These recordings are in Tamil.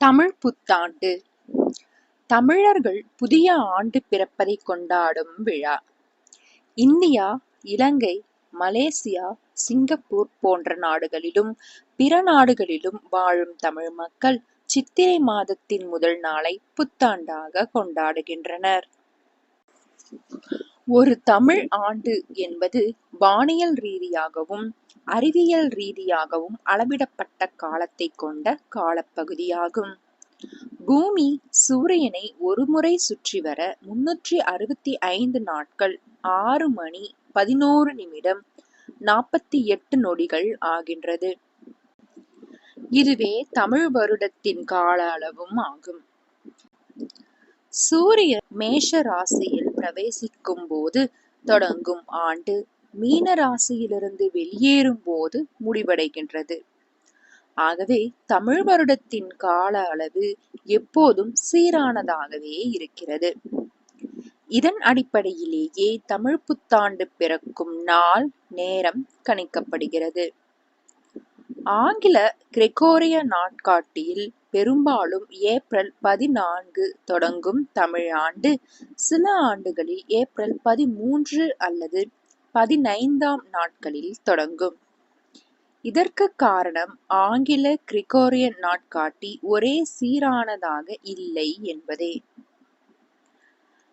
தமிழ் புத்தாண்டு. தமிழர்கள் புதிய ஆண்டு பிறப்பதை கொண்டாடும் விழா. இந்தியா இலங்கை மலேசியா சிங்கப்பூர் போன்ற நாடுகளிலும் பிற நாடுகளிலும் வாழும் தமிழ் மக்கள் சித்திரை மாதத்தின் முதல் நாளை புத்தாண்டாக கொண்டாடுகின்றனர். ஒரு தமிழ் ஆண்டு என்பது வானியல் ரீதியாகவும் அறிவியல் ரீதியாகவும் அளவிடப்பட்ட காலத்தை கொண்ட காலப்பகுதியாகும். பூமி சூரியனை ஒருமுறை சுற்றி வர முன்னூற்றி அறுபத்தி ஐந்து நாட்கள் ஆறு மணி பதினோரு நிமிடம் நாற்பத்தி எட்டு நொடிகள் ஆகின்றது. இதுவே தமிழ் வருடத்தின் கால அளவும் ஆகும். சூரியன் மேஷ ராசியில் பிரவேசிக்கும் போது தொடங்கும் ஆண்டு மீன ராசியிலிருந்து வெளியேறும் போது முடிவடைகின்றது. ஆகவே தமிழ் வருடத்தின் கால அளவு எப்போதும் சீரானதாகவே இருக்கிறது. இதன் அடிப்படையிலேயே தமிழ் புத்தாண்டு பிறக்கும் நாள் நேரம் கணிக்கப்படுகிறது. ஆங்கில கிரெகோரிய நாட்காட்டியில் பெரும்பாலும் ஏப்ரல் பதினான்கு தொடங்கும் தமிழ் ஆண்டு. சில ஆண்டுகளில் ஏப்ரல் பதிமூன்று அல்லது பதினைந்தாம் நாட்களில் தொடங்கும். இதற்கு காரணம் ஆங்கில கிரிகோரியன் நாட்காட்டி ஒரே சீரானதாக இல்லை என்பதே.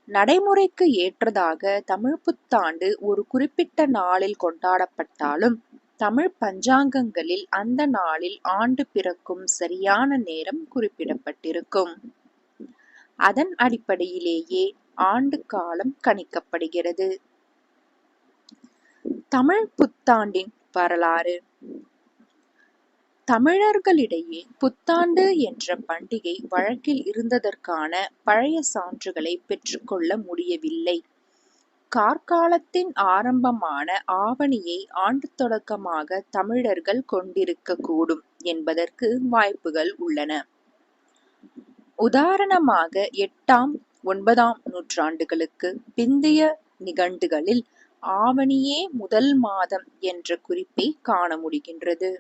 நடைமுறைக்கு ஏற்றதாக தமிழ் புத்தாண்டு ஒரு குறிப்பிட்ட நாளில் கொண்டாடப்பட்டாலும் தமிழ் பஞ்சாங்கங்களில் அந்த நாளில் ஆண்டு பிறக்கும் சரியான நேரம் குறிப்பிடப்பட்டிருக்கும். அதன் அடிப்படையிலேயே ஆண்டு காலம் கணிக்கப்படுகிறது. தமிழ் புத்தாண்டின் வரலாறு. தமிழர்களிடையே புத்தாண்டு என்ற பண்டிகை வழக்கில் இருந்ததற்கான பழைய சான்றுகளை பெற்றுக்கொள்ள முடியவில்லை. கார்காலத்தின் ஆரம்பமான ஆவணியை ஆண்டு தொடக்கமாக தமிழர்கள் கொண்டிருக்க கூடும் என்பதற்கு வாய்ப்புகள் உள்ளன. உதாரணமாக எட்டாம் ஒன்பதாம் நூற்றாண்டுகளுக்கு பிந்தைய நிகண்டுகளில் ஆவணியே முதல் மாதம் என்ற குறிப்பை காண முடிகின்றது.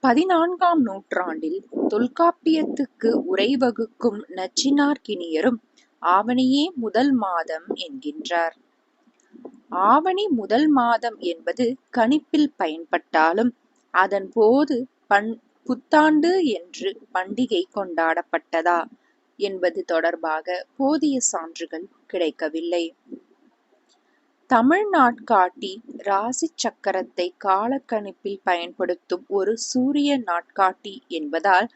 பதினான்காம் நூற்றாண்டில் தொல்காப்பியத்துக்கு உரை வகுக்கும் நச்சினார்கினியரும் ஆவணியே முதல் மாதம் என்கின்றார். ஆவணி முதல் மாதம் என்பது கணிப்பில் பயன்பட்டாலும் அதன் போது பண் புத்தாண்டு என்று பண்டிகை கொண்டாடப்பட்டதா என்பது தொடர்பாக போதிய சான்றுகள் கிடைக்கவில்லை. தமிழ் நாட்காட்டி ராசி சக்கரத்தை காலக்கணிப்பில் பயன்படுத்தும் ஒரு சூரிய நாட்காட்டி என்பதால்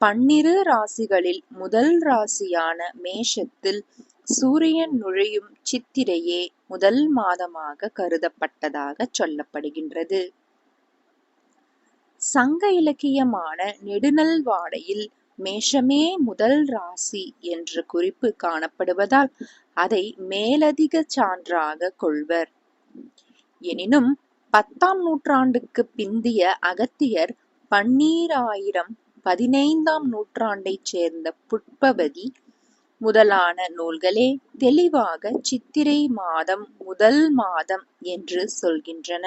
பன்னிரு ராசிகளில் முதல் ராசியான மேஷத்தில் சூரியன் நுழையும் சித்திரையே முதல் மாதமாக கருதப்பட்டதாக சொல்லப்படுகின்றது. சங்க இலக்கியமான நெடுநல் வாடையில் மேஷமே முதல் ராசி என்ற குறிப்பு காணப்படுவதால் அதை மேலதிக சான்றாக கொள்வர். எனினும் பத்தாம் நூற்றாண்டுக்கு பிந்திய அகத்தியர் பன்னீராயிரம் பதினைந்தாம் நூற்றாண்டைச் சேர்ந்த புட்பவதி முதலான நூல்களே தெளிவாக சித்திரை மாதம் முதல் மாதம் என்று சொல்கின்றன.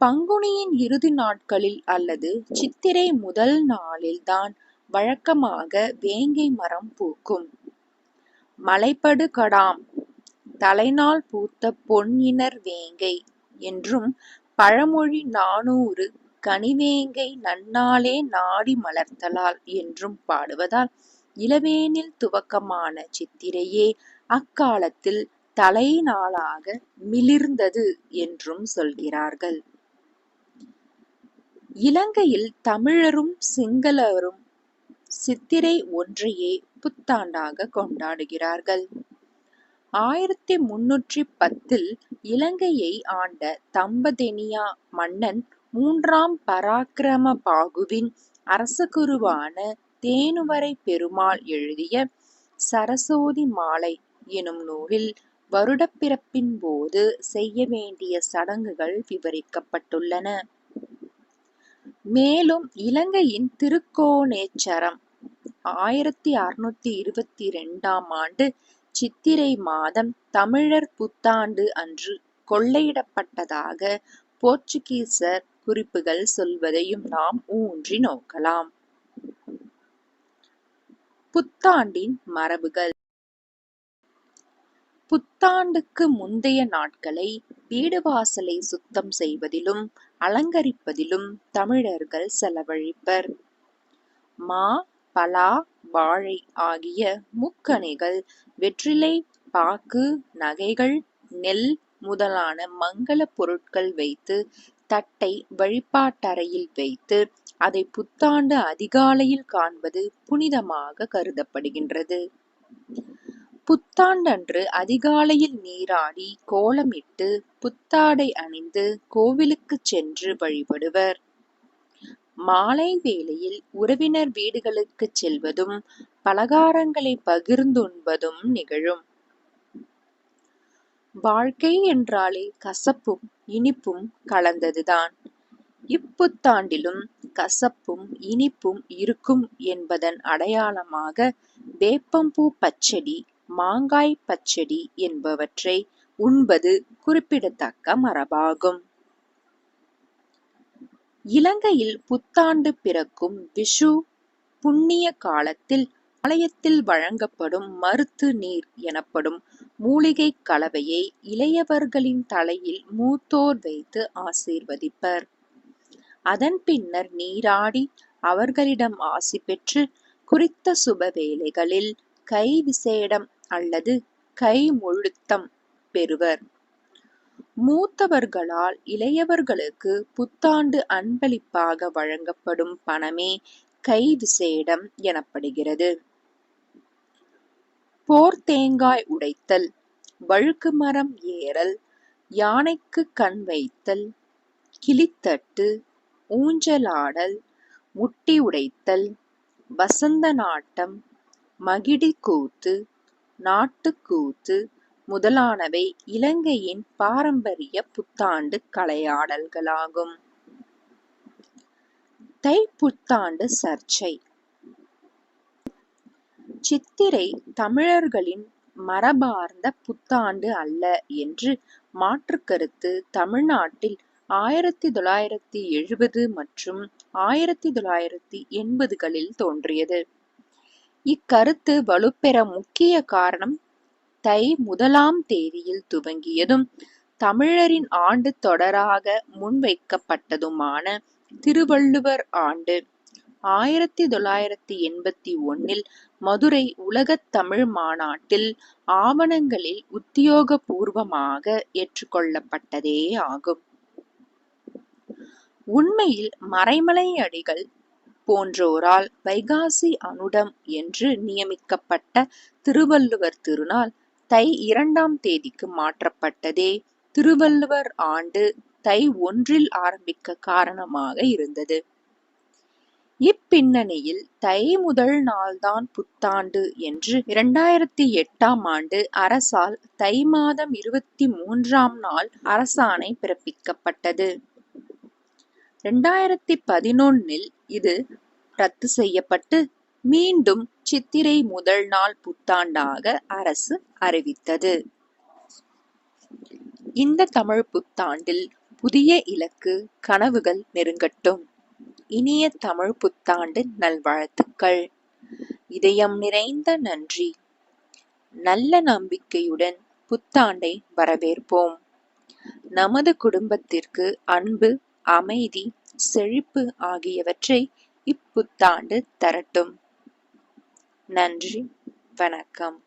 பங்குனியின் இறுதி நாட்களில் அல்லது சித்திரை முதல் நாளில்தான் வழக்கமாக வேங்கை மரம் பூக்கும். மலைப்படு கடாம் தலைநாள் பூத்த பொன்னினர் வேங்கை என்றும் பழமொழி நானூறு கனிவேங்கை நன்னாளே நாடி மலர்த்தலால் என்றும் பாடுவதால் இளவேனில் துவக்கமான சித்திரையே அக்காலத்தில் தலை நாளாக மிளிர்ந்தது என்றும் சொல்கிறார்கள். இலங்கையில் தமிழரும் சிங்களரும் சித்திரை ஒன்றையே புத்தாண்டாக கொண்டாடுகிறார்கள். ஆயிரத்தி முன்னூற்றி பத்தில் இலங்கையை ஆண்ட தம்பதெனியா மன்னன் மூன்றாம் பராக்கிரம பாகுவின் அரசகுருவான தேனுவரை பெருமாள் எழுதிய சரசோதி மாலை எனும் நூலில் வருடப்பிறப்பின் போது செய்ய வேண்டிய சடங்குகள் விவரிக்கப்பட்டுள்ளன. மேலும் இலங்கையின் திருக்கோணேச்சரம் ஆயிரத்தி அறுநூத்தி இருபத்தி ரெண்டாம் ஆண்டு சித்திரை மாதம் தமிழர் புத்தாண்டு அன்று கொள்ளையிடப்பட்டதாக போர்ச்சுகீசர் குறிப்புகள் சொல்வதையும் நாம் ஊன்றி நோக்கலாம். புத்தாண்டின் மரபுகள். புத்தாண்டுக்கு முந்தைய நாட்களை வீடு வாசலை சுத்தம் செய்வதிலும் அலங்கரிப்பதிலும் தமிழர்கள் செலவழிப்பர். மா பலா வாழை ஆகிய முக்கணிகள் வெற்றிலை பாக்கு நகைகள் நெல் முதலான மங்கள பொருட்கள் வைத்து தட்டை வழிபாட்டறையில் வைத்து அதை புத்தாண்டு அதிகாலையில் காண்பது புனிதமாக கருதப்படுகின்றது. புத்தாண்டன்று அதிகாலையில் நீராடி கோலமிட்டு புத்தாடை அணிந்து கோவிலுக்குச் சென்று வழிபடுவர். மாலை வேளையில் உறவினர் வீடுகளுக்கு செல்வதும் பலகாரங்களை பகிர்ந்துண்பதும் நிகழும். வாழ்க்கை என்றாலே கசப்பும் இனிப்பும் கலந்ததுதான். இப்புத்தாண்டிலும் கசப்பும் இனிப்பும் இருக்கும் என்பதன் அடையாளமாக வேப்பம்பூ பச்சடி மாங்காய் பச்சடி என்பவற்றை உண்பது குறிப்பிடத்தக்க மரபாகும். இலங்கையில் புத்தாண்டு பிறக்கும் விஷு புண்ணிய காலத்தில் ஆலயத்தில் வழங்கப்படும் மருத்து நீர் எனப்படும் மூலிகைக் கலவையை இளையவர்களின் தலையில் மூத்தோர் வைத்து ஆசீர்வதிப்பர். அதன் பின்னர் நீராடி அவர்களிடம் ஆசி பெற்று குறித்த சுப வேளைகளில் கை விசேடம் அல்லது கை முழுத்தம் பெறுவர். மூத்தவர்களால் இளையவர்களுக்கு புத்தாண்டு அன்பளிப்பாக வழங்கப்படும் பணமே கை விசேடம் எனப்படுகிறது. போர் தேங்காய் உடைத்தல் வழுக்கு மரம் ஏறல் யானைக்கு கண் வைத்தல் கிளித்தட்டு ஊஞ்சலாடல் முட்டி உடைத்தல் வசந்த நாட்டம் மகிடி கூத்து நாட்டுக்கூத்து முதலானவை இலங்கையின் பாரம்பரிய புத்தாண்டு கலையாடல்களாகும். தைப்புத்தாண்டு சர்ச்சை சித்திரை தமிழர்களின் மரபார்ந்த புத்தாண்டு அல்ல என்று மாற்றுக்கருத்து தமிழ்நாட்டில் ஆயிரத்தி தொள்ளாயிரத்தி எழுபது மற்றும் ஆயிரத்தி தொள்ளாயிரத்தி எண்பதுகளில் தோன்றியது. இக்கருத்து வலுப்பெற முக்கிய காரணம் தை முதலாம் தேதியில் துவங்கியதும் தமிழரின் ஆண்டு தொடராக முன்வைக்கப்பட்டதுமான திருவள்ளுவர் ஆண்டு. ஆயிரத்தி தொள்ளாயிரத்தி எண்பத்தி ஒன்னில் மதுரை உலகத் தமிழ் மாநாட்டில் ஆவணங்களில் உத்தியோகபூர்வமாக ஏற்றுக்கொள்ளப்பட்டதே ஆகும். உண்மையில் மறைமலை அடிகள் போன்றோரால் வைகாசி அனுடம் என்று நியமிக்கப்பட்ட திருவள்ளுவர் திருநாள் தை இரண்டாம் தேதிக்கு மாற்றப்பட்டதே. திருவள்ளுவர் ஆண்டு தை ஒன்றில் ஆரம்பிக்க காரணமாக இருந்தது. இப்பின்னணியில் தை முதல் நாள்தான் புத்தாண்டு என்று இரண்டாயிரத்தி எட்டாம் ஆண்டு அரசால் தை மாதம் இருபத்தி மூன்றாம் நாள் அரசாணை பிறப்பிக்கப்பட்டது. இரண்டாயிரத்தி பதினொன்னில் இது ரத்து செய்யப்பட்டு மீண்டும் சித்திரை முதல் நாள் புத்தாண்டாக அரசு அறிவித்தது. இந்த தமிழ் புத்தாண்டில் புதிய இலக்கு கனவுகள் நெருங்கட்டும். இனிய தமிழ் புத்தாண்டு நல்வாழ்த்துக்கள். இதயம் நிறைந்த நன்றி. நல்ல நம்பிக்கையுடன் புத்தாண்டை வரவேற்போம். நமது குடும்பத்திற்கு அன்பு அமைதி செழிப்பு ஆகியவற்றை இப்புத்தாண்டு தரட்டும். நன்றி வணக்கம்.